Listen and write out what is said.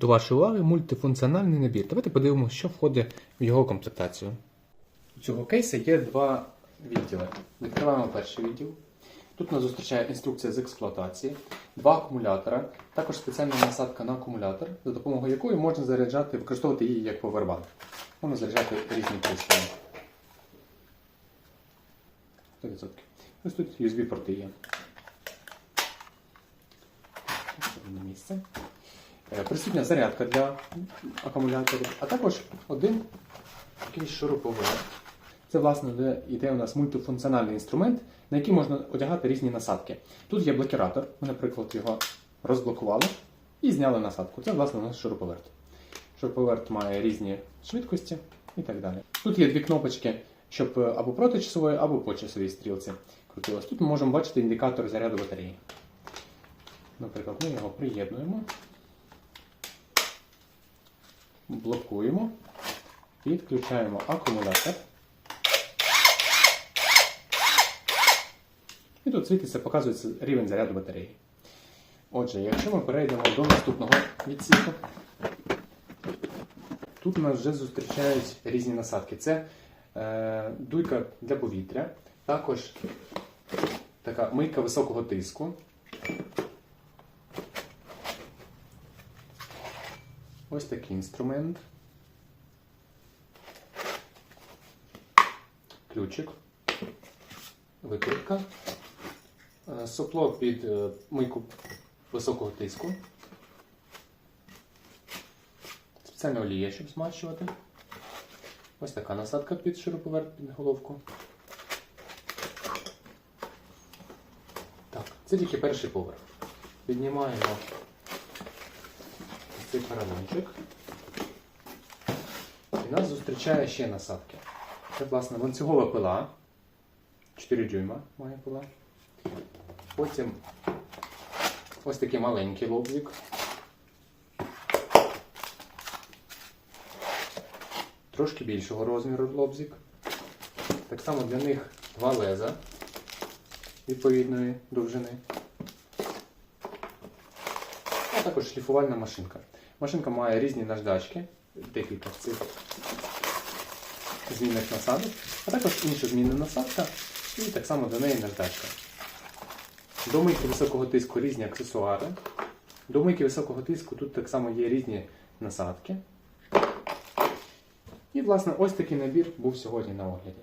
До вашої уваги мультифункціональний набір. Давайте подивимося, що входить в його комплектацію. У цього кейсу є два відділи. Відкриваємо перший відділ. Тут нас зустрічає інструкція з експлуатації, два акумулятора, також спеціальна насадка на акумулятор, за допомогою якої можна заряджати, використовувати її як повербанк. Можна заряджати різні пристрої. 100%. Ось тут USB-порти є. Ось на місце. Е, Присутня зарядка для акумуляторів, а також один такий шуруповерт. Це, власне, де йде у нас мультифункціональний інструмент, на який можна одягати різні насадки. Тут є блокіратор, ми, наприклад, його розблокували і зняли насадку. Це, власне, наш шуруповерт. Шуруповерт має різні швидкості і так далі. Тут є дві кнопочки, щоб е, або проти часової, або по часовій стрілці крутилось. Тут ми можемо бачити індикатор заряду батареї. Наприклад, ми його приєднуємо, блокуємо, підключаємо акумулятор. І тут світиться, показується рівень заряду батареї. Отже, якщо ми перейдемо до наступного відсіку, тут нас вже зустрічають різні насадки. Це е, дуйка для повітря, також така мийка високого тиску. Ось такий інструмент. Ключик. Викрутка. Е, Сопло під е, мийку високого тиску. Спеціальна олія, щоб змащувати. Ось така насадка під шуруповерт під головку. Так, це тільки перший поверх. Піднімаємо цей паралончик. І нас зустрічає ще насадки. Це, власне, ланцюгова пила. 4 дюйма має пила. Потім ось такий маленький лобзик. Трошки більшого розміру лобзик. Так само для них два леза відповідної довжини. А також шліфувальна машинка. Машинка має різні наждачки, декілька цих змінних насадок, а також інша змінна насадка і так само до неї наждачка. До мийки високого тиску різні аксесуари. До мийки високого тиску тут так само є різні насадки. І, власне, ось такий набір був сьогодні на огляді.